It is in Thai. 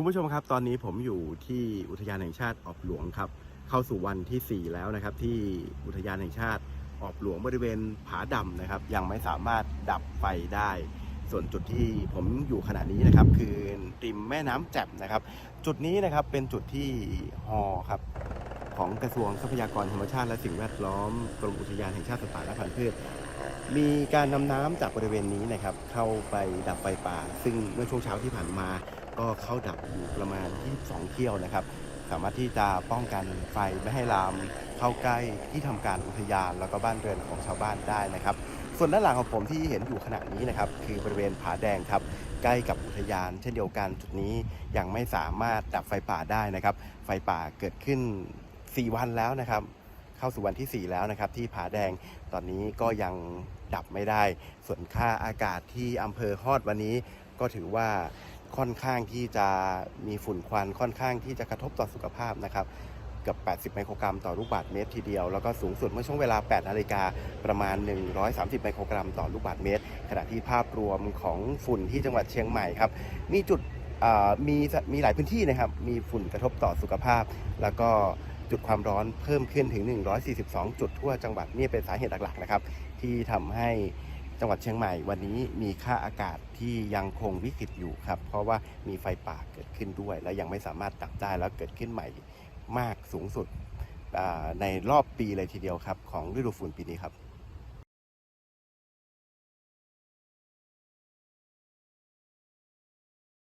คุณผู้ชมครับ ตอนนี้ผมอยู่ที่อุทยานแห่งชาติออบหลวงครับ เข้าสู่วันที่ 4 แล้วนะครับ ที่อุทยานแห่งชาติออบหลวงบริเวณผาดำนะครับ ยังไม่สามารถดับไฟได้ ส่วนจุดที่ผมอยู่ขณะนี้นะครับ คือริมแม่น้ำแจ่มนะครับ จุดนี้นะครับเป็นจุดที่ฮอครับของกระทรวงทรัพยากรธรรมชาติและสิ่งแวดล้อมกรมอุทยานแห่งชาติสัตว์ป่าและพันธุ์พืชมีการนำน้ำจากบริเวณนี้นะครับ เข้าไปดับไฟป่า ซึ่งเมื่อช่วงเช้าที่ผ่านมา ก็เข้าดับอยู่ประมาณ 22 เที่ยวนะครับ สามารถที่จะป้องกันไฟไม่ให้ลามเข้าใกล้ที่ทำการอุทยานแล้วก็บ้านเรือนของชาวบ้านได้นะครับ ส่วนด้านหลังของผมที่เห็นอยู่ขณะนี้นะครับ คือบริเวณผาแดงครับใกล้กับอุทยานเช่นเดียวกันจุดนี้ยังไม่สามารถดับไฟป่าได้นะครับ ไฟป่าเกิดขึ้น 4 วันแล้วนะครับ เข้าสู่วันที่ 4 แล้วนะครับ ที่ผาแดงตอนนี้ก็ยังดับไม่ได้ ส่วนค่าอากาศที่อำเภอฮอดวันนี้ก็ถือว่า ค่อนข้างที่จะมีฝุ่นควันค่อนข้างที่จะกระทบต่อสุขภาพนะครับเกับ80 ไมโครกรัมต่อลูกบาศก์เมตรทีเดียว แล้วก็สูงสุดเมื่อช่วงเวลา 8 นาฬิกาประมาณ 130 ไมโครกรัมต่อลูกบาศก์เมตร ขณะที่ภาพรวมของฝุ่นที่จังหวัดเชียงใหม่ครับ มีจุดมีมีหลายพื้นที่นะครับ มีฝุ่นกระทบต่อสุขภาพ แล้วก็จุดความร้อนเพิ่มขึ้นถึง 142 จุดทั่วจังหวัดนี่เป็นสาเหตุหลักๆนะครับ ที่ทำให้ จังหวัดเชียงใหม่วันนี้มีค่าอากาศที่ยังคงวิกฤตอยู่ครับ เพราะว่ามีไฟป่าเกิดขึ้นด้วย และยังไม่สามารถดับได้แล้วเกิดขึ้นใหม่มากสูงสุดในรอบปีเลยทีเดียวครับ ของฤดูฝุ่นปีนี้ครับ